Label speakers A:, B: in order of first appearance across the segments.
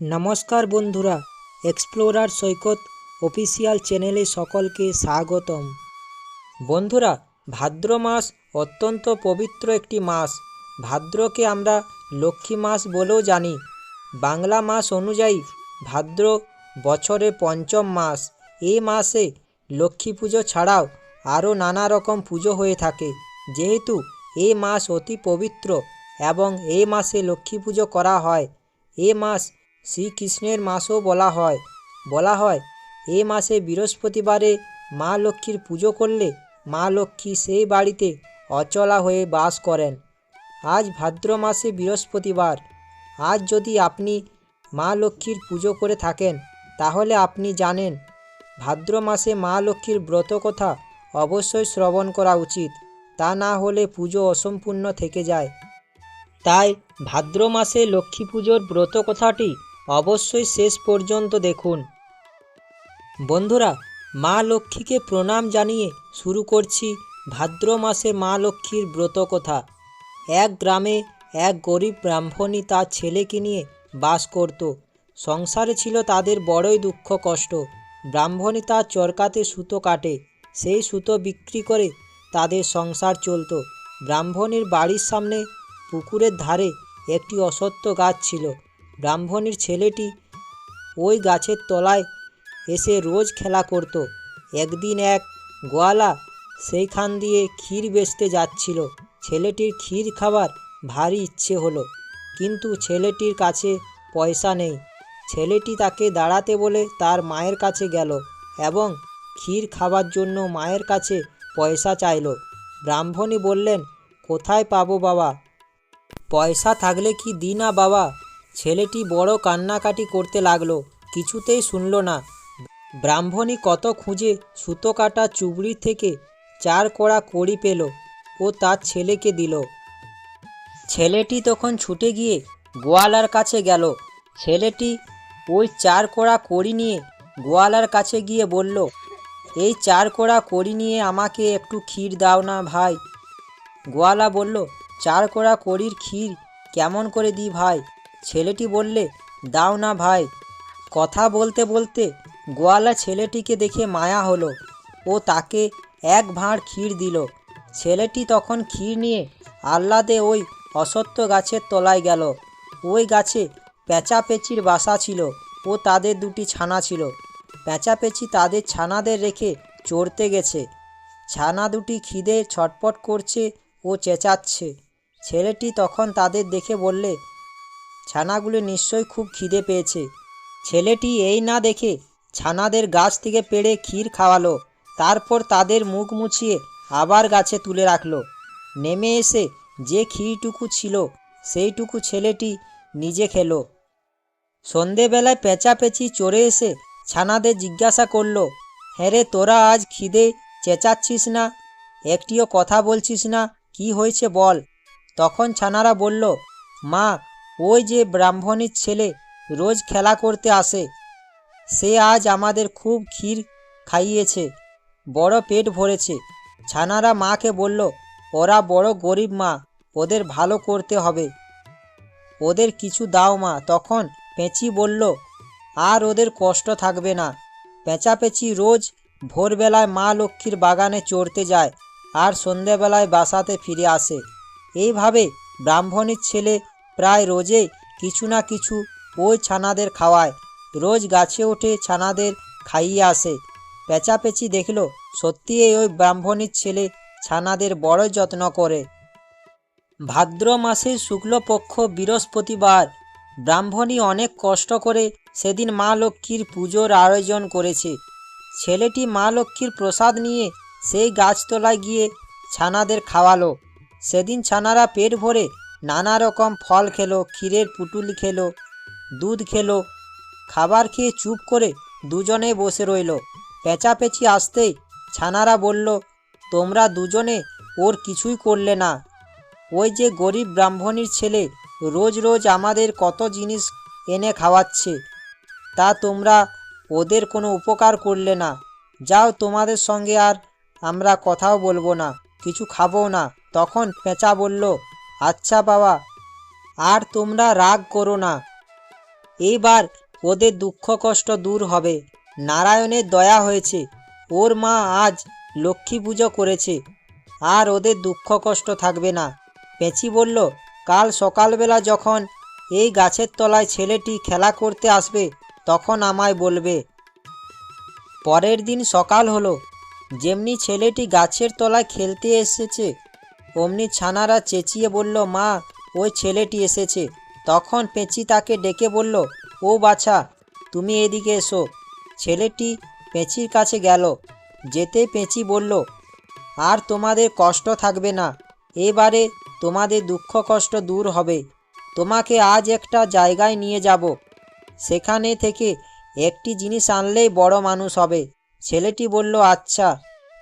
A: নমস্কার বন্ধুরা এক্সপ্লোরার সৈকত অফিসিয়াল চ্যানেলে সকলকে স্বাগতম। বন্ধুরা, ভাদ্র মাস অত্যন্ত পবিত্র একটি মাস। ভাদ্রকে আমরা লক্ষ্মী মাস বলেও জানি। বাংলা মাস অনুযায়ী ভাদ্র বছরে পঞ্চম মাস। এই মাসে লক্ষ্মী পুজো ছাড়াও আরও নানা রকম পুজো হয়ে থাকে। যেহেতু এই মাস অতি পবিত্র এবং এই মাসে লক্ষ্মী পুজো করা হয়, এ মাস শ্রীকৃষ্ণের মাসও বলা হয়। বলা হয়, এ মাসে বৃহস্পতিবারে মা লক্ষ্মীর পুজো করলে মা লক্ষ্মী সেই বাড়িতে অচলা হয়ে বাস করেন। আজ ভাদ্র মাসে বৃহস্পতিবার। আজ যদি আপনি মা লক্ষ্মীর পুজো করে থাকেন, তাহলে আপনি জানেন, ভাদ্র মাসে মা লক্ষ্মীর ব্রত কথা অবশ্যই শ্রবণ করা উচিত। তা না হলে পুজো অসম্পূর্ণ থেকে যায়। তাই ভাদ্র মাসে লক্ষ্মী পুজোর ব্রত কথাটি অবশ্যই শেষ পর্যন্ত দেখুন। বন্ধুরা, মা লক্ষ্মীকে প্রণাম জানিয়ে শুরু করছি ভাদ্র মাসে মা লক্ষ্মীর ব্রত কথা। এক গ্রামে এক গরিব ব্রাহ্মণী তার ছেলেকে নিয়ে বাস করত। সংসারে ছিল তাদের বড়ই দুঃখ কষ্ট। ব্রাহ্মণী তার চরকাতে সুতো কাটে, সেই সুতো বিক্রি করে তাদের সংসার চলতো। ব্রাহ্মণীর বাড়ির সামনে পুকুরের ধারে একটি অসত্য গাছ ছিল। ব্রাহ্মণীর ছেলেটি ওই গাছের তলায় এসে রোজ খেলা করত। একদিন এক গোয়ালা সেইখান দিয়ে ক্ষীর বেচতে যাচ্ছিল। ছেলেটির ক্ষীর খাবার ভারী ইচ্ছে হলো, কিন্তু ছেলেটির কাছে পয়সা নেই। ছেলেটি তাকে দাঁড়াতে বলে তার মায়ের কাছে গেল এবং ক্ষীর খাবার জন্য মায়ের কাছে পয়সা চাইল। ব্রাহ্মণী বললেন, কোথায় পাবো বাবা? পয়সা থাকলে কি দি না বাবা? ছেলেটি বড় কান্নাকাটি করতে লাগল, কিছুতেই শুনল না। ব্রাহ্মণী কত খুঁজে সুতো কাটা চুবড়ি থেকে চার কড়া কড়ি পেল ও তার ছেলেকে দিল। ছেলেটি তখন ছুটে গিয়ে গোয়ালার কাছে গেল। ছেলেটি ওই চার কোড়া কড়ি নিয়ে গোয়ালার কাছে গিয়ে বলল, এই চার কোড়া কড়ি নিয়ে আমাকে একটু ক্ষীর দাও না ভাই। গোয়ালা বলল, চার কোড়া কড়ির ক্ষীর কেমন করে দিই ভাই? ছেলেটি বললে, দাও না ভাই। কথা বলতে বলতে গোয়ালা ছেলেটিকে দেখে মায়া হলো। ও তাকে এক ভাঁড় ক্ষীর দিল। ছেলেটি তখন ক্ষীর নিয়ে আহ্লাদে ওই অসত্য গাছের তলায় গেল। ওই গাছে পেঁচাপেচির বাসা ছিল ও তাদের দুটি ছানা ছিল। পেঁচাপেচি তাদের ছানাদের রেখে চড়তে গেছে। ছানা দুটি খিদে ছটপট করছে ও চেঁচাচ্ছে। ছেলেটি তখন তাদের দেখে বললে ছানাগুলি নিশ্চয়ই খুব খিদে পেয়েছে। ছেলেটি এই না দেখে ছানাদের গাছ থেকে পেড়ে ক্ষীর খাওয়ালো, তারপর তাদের মুখ মুছিয়ে আবার গাছে তুলে রাখল। নেমে এসে যে ক্ষীরটুকু ছিল, সেইটুকু ছেলেটি নিজে খেলো। সন্ধেবেলায় পেঁচাপেচি চড়ে এসে ছানাদের জিজ্ঞাসা করল হ্যাঁ রে, তোরা আজ খিদে চেঁচাচ্ছিস না? একটিও কথা বলছিস না? কি হয়েছে বল? তখন ছানারা বলল, মা ওই যে ব্রাহ্মণীর ছেলে রোজ খেলা করতে আসে। সে আজ আমাদের খুব ক্ষীর খাইয়েছে, বড় পেট ভরেছে। ছানারা মাকে বলল, ওরা বড় গরিব মা, ওদের ভালো করতে হবে। ওদের কিছু দাও মা। তখন পেঁচি বলল, আর ওদের কষ্ট থাকবে না। পেঁচাপেচি রোজ ভোরবেলায় মা লক্ষ্মীর বাগানে চড়তে যায়, আর সন্ধেবেলায় বাসাতে ফিরে আসে। এইভাবে ব্রাহ্মণীর ছেলে প্রায় রোজেই কিছু না কিছু ওই ছানাদের খাওয়ায়। রোজ গাছে ওঠে ছানাদের খাইয়ে আসে। পেঁচাপেচি দেখল সত্যি ওই ব্রাহ্মণীর ছেলে ছানাদের বড় যত্ন করে। ভাদ্র মাসের শুক্লপক্ষ বৃহস্পতিবার। ব্রাহ্মণী অনেক কষ্ট করে সেদিন মা লক্ষ্মীর পুজোর আয়োজন করেছে। ছেলেটি মা লক্ষ্মীর প্রসাদ নিয়ে সেই গাছতলায় গিয়ে ছানাদের খাওয়ালো। সেদিন ছানারা পেট ভরে নানা রকম ফল খেলো, ক্ষীরের পুটুলি খেলো, দুধ খেলো, খাবার খেয়ে চুপ করে দুজনে বসে রইল। পেঁচাপেচি আসতেই ছানারা বলল, তোমরা দুজনে ওর কিছুই করলে না। ওই যে গরিব ব্রাহ্মণীর ছেলে রোজ রোজ আমাদের কত জিনিস এনে খাওয়াচ্ছে, তা তোমরা ওদের কোনো উপকার করলে না। যাও তোমাদের সঙ্গে আর আমরা কথাও বলব না, কিছু খাব না। তখন পেঁচা বলল আচ্ছা বাবা, আর তোমরা রাগ করো না। এইবার ওদের দুঃখ কষ্ট দূর হবে। নারায়ণের দয়া হয়েছে। ওর মা আজ লক্ষ্মী পুজো করেছে। আর ওদের দুঃখ কষ্ট থাকবে না। পেঁচি বলল, কাল সকালবেলা যখন এই গাছের তলায় ছেলেটি খেলা করতে আসবে, তখন আমায় বলবে। পরের দিন সকাল হলো। যেমনি ছেলেটি গাছের তলায় খেলতে এসেছে অমনি ছানারা চেঁচিয়ে বলল, মা, ওই ছেলেটি এসেছে। তখন পেঁচি তাকে ডেকে বলল, ও বাছা, তুমি এদিকে এসো। ছেলেটি পেঁচির কাছে গেল। যেতে পেঁচি বলল, আর তোমাদের কষ্ট থাকবে না, এবারে তোমাদের দুঃখ কষ্ট দূর হবে। তোমাকে আজ একটা জায়গায় নিয়ে যাব। সেখানে থেকে একটি জিনিস আনলেই বড় মানুষ হবে। ছেলেটি বলল আচ্ছা।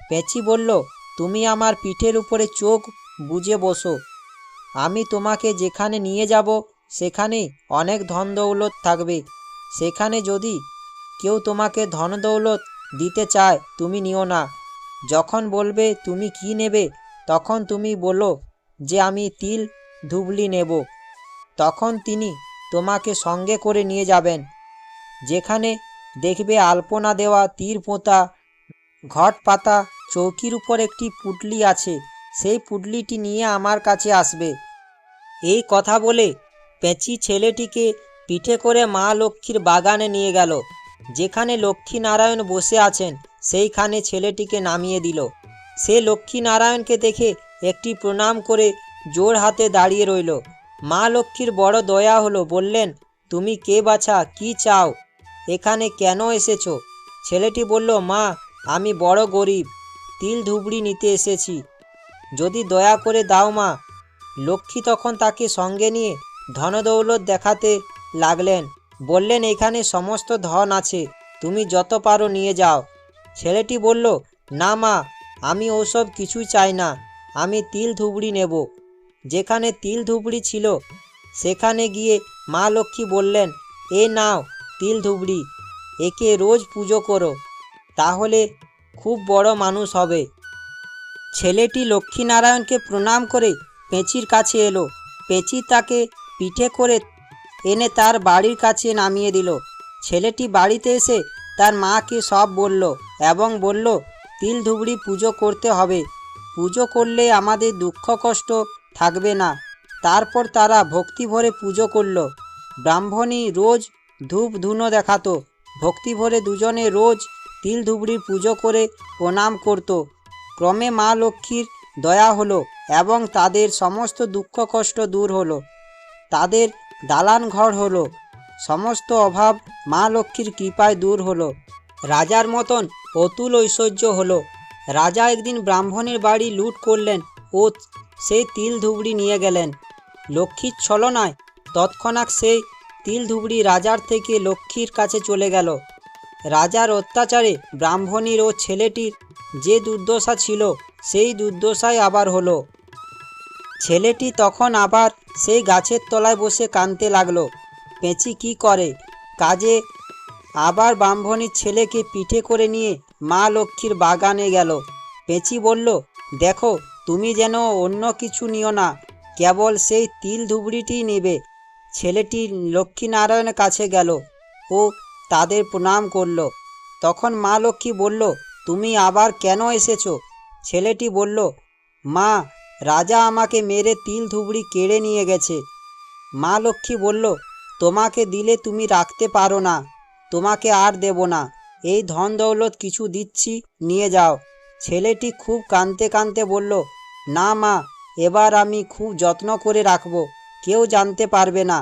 A: পেঁচি বলল, তুমি আমার পিঠের উপরে চোখ বুজে বসো। আমি তোমাকে যেখানে নিয়ে যাব, সেখানে অনেক ধন দৌলত থাকবে। সেখানে যদি কেউ তোমাকে ধন দৌলত দিতে চায়, তুমি নিও না। যখন বলবে, তুমি কি নেবে? তখন তুমি বলো যে, আমি তিল ধুবলি নেব। তখন তিনি তোমাকে সঙ্গে করে নিয়ে যাবেন। যেখানে দেখবে আলপনা দেওয়া তীর পোঁতা ঘট পাতা চৌকির উপর একটি পুটলি আছে। সেই পুটলিটি নিয়ে আমার কাছে আসবে। এই কথা বলে পেঁচি ছেলেটিকে পিঠে করে মা লক্ষ্মীর বাগানে নিয়ে গেল। যেখানে লক্ষ্মী নারায়ণ বসে আছেন, সেইখানে ছেলেটিকে নামিয়ে দিল। সে লক্ষ্মী নারায়ণকে দেখে একটি প্রণাম করে জোর হাতে দাঁড়িয়ে রইল। মা লক্ষ্মীর বড় দয়া হলো, বললেন, তুমি কে বাছা, কি চাও? এখানে কেন এসেছ? ছেলেটি বলল, মা, আমি বড় গরিব। তিল ধুবড়ি নিতে এসেছি। যদি দয়া করে দাও মা। লক্ষ্মী তখন তাকে সঙ্গে নিয়ে ধনদৌলত দেখাতে লাগলেন। বললেন, এখানে সমস্ত ধন আছে, তুমি যত পারো নিয়ে যাও। ছেলেটি বলল, না মা, আমি ওসব কিছুই চাই না, আমি তিল ধুবড়ি নেব। যেখানে তিল ধুবড়ি ছিল, সেখানে গিয়ে মা লক্ষ্মী বললেন, এ নাও তিল ধুবড়ি, একে রোজ পুজো করো, তাহলে খুব বড় মানুষ হবে। ছেলেটি লক্ষ্মীনারায়ণকে প্রণাম করে পেঁচির কাছে এলো। পেঁচি তাকে পিঠে করে এনে তার বাড়ির কাছে নামিয়ে দিল। ছেলেটি বাড়িতে এসে তার মাকে সব বলল এবং বলল, তিল ধুবড়ি পুজো করতে হবে। পুজো করলে আমাদের দুঃখ কষ্ট থাকবে না। তারপর তারা ভক্তি ভরে পুজো করল। ব্রাহ্মণী রোজ ধূপ ধুনো দেখাতো। ভক্তি ভরে দুজনে রোজ তিল ধুবড়ির পুজো করে প্রণাম করত। ক্রমে মা লক্ষ্মীর দয়া হলো এবং তাদের সমস্ত দুঃখ কষ্ট দূর হলো। তাদের দালান ঘর হলো। সমস্ত অভাব মা লক্ষ্মীর কৃপায় দূর হলো। রাজার মতন অতুল ঐশ্বর্য হলো। রাজা একদিন ব্রাহ্মণের বাড়ি লুট করলেন ও সেই তিল ধুবড়ি নিয়ে গেলেন। লক্ষ্মীর ছলনায় তৎক্ষণাৎ সেই তিল ধুবড়ি রাজার থেকে লক্ষ্মীর কাছে চলে গেল। রাজার অত্যাচারে ব্রাহ্মণীর ও ছেলেটির যে দুর্দশা ছিল, সেই দুর্দশাই আবার হলো। ছেলেটি তখন আবার সেই গাছের তলায় বসে কাঁদতে লাগল। পেঁচি কি করে? কাজে আবার ব্রাহ্মণীর ছেলেকে পিঠে করে নিয়ে মা লক্ষ্মীর বাগানে গেল। পেঁচি বলল, দেখো, তুমি যেন অন্য কিছু নিও না, কেবল সেই তিল ধুবড়িটি নেবে। ছেলেটি লক্ষ্মীনারায়ণের কাছে গেল ও তাদের প্রণাম করল। তখন মা লক্ষ্মী বলল তুমি আবার কেন এসেছ? ছেলেটি বলল, মা, রাজা আমাকে মেরে তিল ধুবড়ি কেড়ে নিয়ে গেছে। মা লক্ষ্মী বলল, তোমাকে দিলে তুমি রাখতে পারো না, তোমাকে আর দেব না। এই ধন দৌলত কিছু দিচ্ছি, নিয়ে যাও। ছেলেটি খুব কাঁদতে কাঁদতে বলল, না মা, এবার আমি খুব যত্ন করে রাখব, কেউ জানতে পারবে না।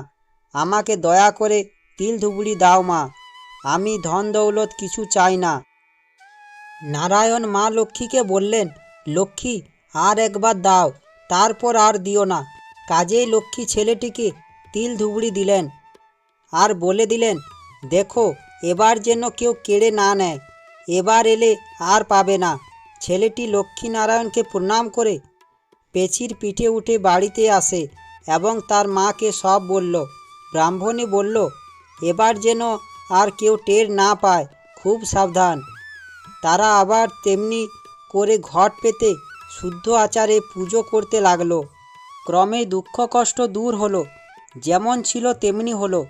A: আমাকে দয়া করে তিল ধুবড়ি দাও মা। আমি ধন দৌলত কিছু চাই না। নারায়ণ মা লক্ষ্মীকে বললেন, লক্ষ্মী, আর একবার দাও, তারপর আর দিও না। কাজেই লক্ষ্মী ছেলেটিকে তিল ধুবড়ি দিলেন আর বলে দিলেন, দেখো, এবার যেন কেউ কেড়ে না নেয়, এবার এলে আর পাবে না। ছেলেটি লক্ষ্মীনারায়ণকে প্রণাম করে পেছির পিঠে উঠে বাড়িতে আসে এবং তার মাকে সব বলল। ব্রাহ্মণী বলল, এবার যেন আর কেউ টের না পায়, খুব সাবধান। তারা আবার তেমনি করে ঘট পেতে শুদ্ধ আচারে পুজো করতে লাগল। ক্রমে দুঃখ কষ্ট দূর হলো, যেমন ছিল তেমনি হলো।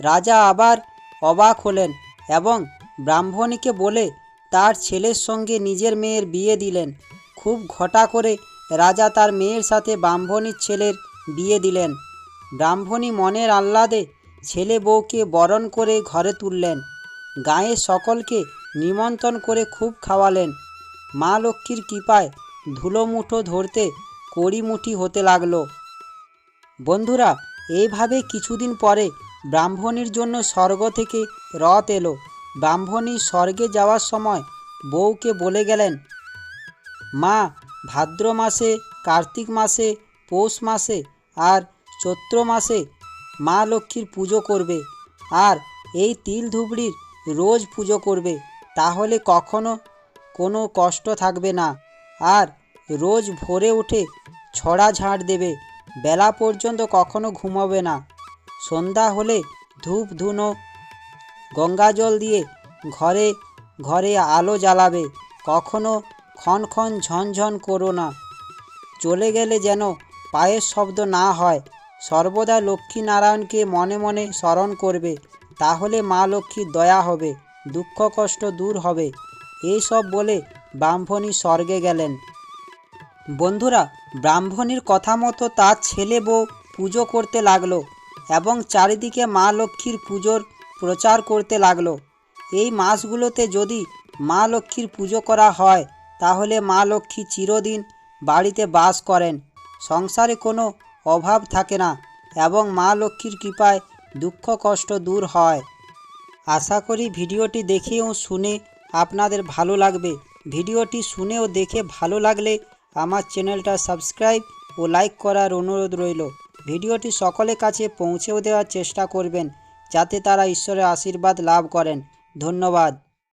A: রাজা আবার অবাক হলেন এবং ব্রাহ্মণীকে বলে তার ছেলের সঙ্গে নিজের মেয়ের বিয়ে দিলেন। খুব ঘটা করে রাজা তার মেয়ের সাথে ব্রাহ্মণীর ছেলের বিয়ে দিলেন। ব্রাহ্মণী মনের আহ্লাদে ছেলে বউকে বরণ করে ঘরে তুললেন। গাঁয়ের সকলকে নিমন্ত্রণ করে খুব খাওয়ালেন। মা লক্ষ্মীর কৃপায় ধুলোমুঠো ধরতে কড়িমুঠি হতে লাগল। বন্ধুরা এইভাবে কিছুদিন পরে ব্রাহ্মণীর জন্য স্বর্গ থেকে রথ এলো। ব্রাহ্মণী স্বর্গে যাওয়ার সময় বউকে বলে গেলেন, মা, ভাদ্র মাসে, কার্তিক মাসে, পৌষ মাসে আর চৈত্র মাসে মা লক্ষ্মীর পুজো করবে। আর এই তিল ধুবড়ির রোজ পুজো করবে। তাহলে কখনো কোনো কষ্ট থাকবে না। আর রোজ ভোরে উঠে ছড়া ঝাড় দেবে, বেলা পর্যন্ত কখনো ঘুমাবে না। সন্ধ্যা হলে ধূপ ধুনো, গঙ্গা জল দিয়ে ঘরে ঘরে আলো জ্বালাবে, কখনো ক্ষণ ক্ষণ ঝনঝন করো না। চলে গেলে যেন পায়ের শব্দ না হয়, সর্বদা লক্ষ্মীনারায়ণকে মনে মনে স্মরণ করবে, তাহলে মা লক্ষ্মীর দয়া হবে। দুঃখ কষ্ট দূর হবে। এই সব বলে ব্রাহ্মণী স্বর্গে গেলেন। বন্ধুরা, ব্রাহ্মণীর কথা মতো তার ছেলে বউ পুজো করতে লাগল এবং চারিদিকে মা লক্ষ্মীর পুজোর প্রচার করতে লাগল। এই মাসগুলোতে যদি মা লক্ষ্মীর পুজো করা হয়, তাহলে মা লক্ষ্মী চিরদিন বাড়িতে বাস করেন। সংসারে কোনো অভাব থাকে না এবং মা লক্ষ্মীর কৃপায় দুঃখ কষ্ট দূর হয়। আশা করি ভিডিওটি দেখে ও শুনে আপনাদের ভালো লাগবে। ভিডিওটি শুনে ও দেখে ভালো লাগলে আমার চ্যানেলটা সাবস্ক্রাইব ও লাইক করার অনুরোধ রইল। ভিডিওটি সকলের কাছে পৌঁছেও দেওয়ার চেষ্টা করবেন, যাতে তারা ঈশ্বরের আশীর্বাদ লাভ করেন। ধন্যবাদ।